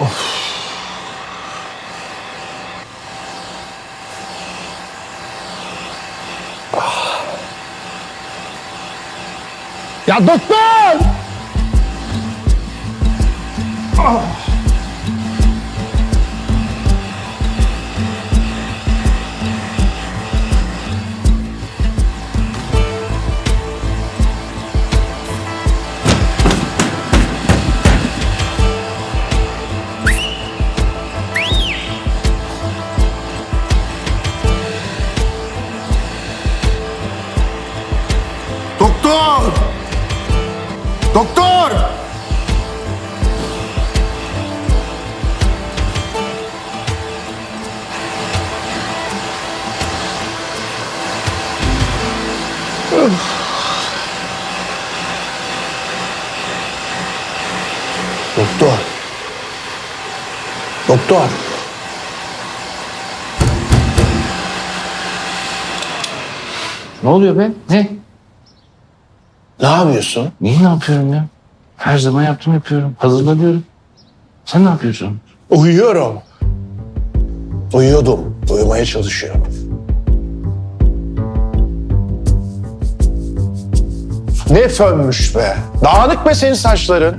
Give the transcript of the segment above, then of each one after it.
Of. Ya doktor! Ah. Doktor! Doktor! Doktor. Doktor. Ne oluyor be? Ne? Ne yapıyorsun? Neyi ne yapıyorum ya? Her zaman yaptım yapıyorum. Hazırlanıyorum. Sen ne yapıyorsun? Uyuyorum. Uyuyordum. Uyumaya çalışıyorum. Ne fönmüş be. Dağınık be senin saçların.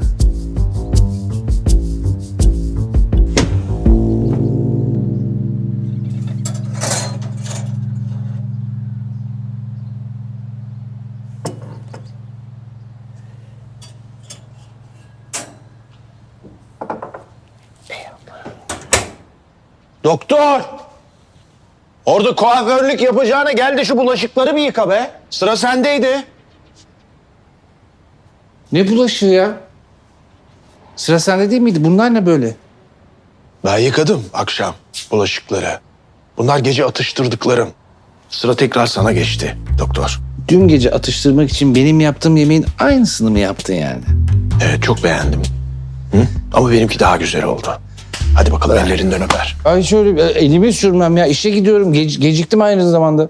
Doktor! Orada kuaförlük yapacağına gel de şu bulaşıkları bir yıka be. Sıra sendeydi. Ne bulaşığı ya? Sıra sende değil miydi? Bunlar ne böyle? Ben yıkadım akşam bulaşıkları. Bunlar gece atıştırdıklarım. Sıra tekrar sana geçti doktor. Dün gece atıştırmak için benim yaptığım yemeğin aynısını mı yaptın yani? Evet çok beğendim. Hı? Ama benimki daha güzel oldu. Hadi bakalım ellerinden öper. Ay şöyle e, elimi sürmem ya. İşe gidiyorum. Gec- geciktim aynı zamanda.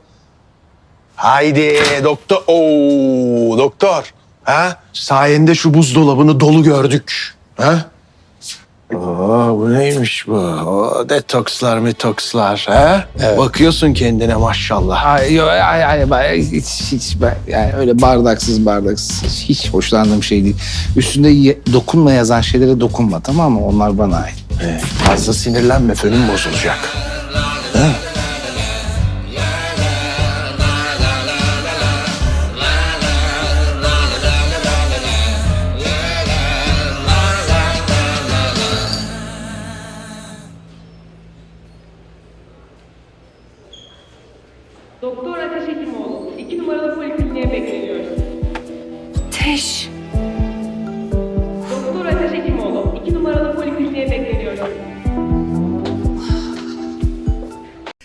Haydi doktor. Oo doktor. Ha? Sayende şu buzdolabını dolu gördük. Ha? Oo, bu neymiş bu? Oo, detokslar metokslar. Ha? Evet. Bakıyorsun kendine maşallah. Ay, yo, ay, ay, ay, hiç, hiç ben, yani öyle bardaksız bardaksız hiç, hiç hoşlandığım şey değil. Üstünde ye- dokunma yazan şeylere dokunma tamam mı? Onlar bana ait. Ee, fazla sinirlenme fönün bozulacak. Doktor Ateş Hekimoğlu, 2 numaralı polikliniğe bekleniyoruz. Ateş.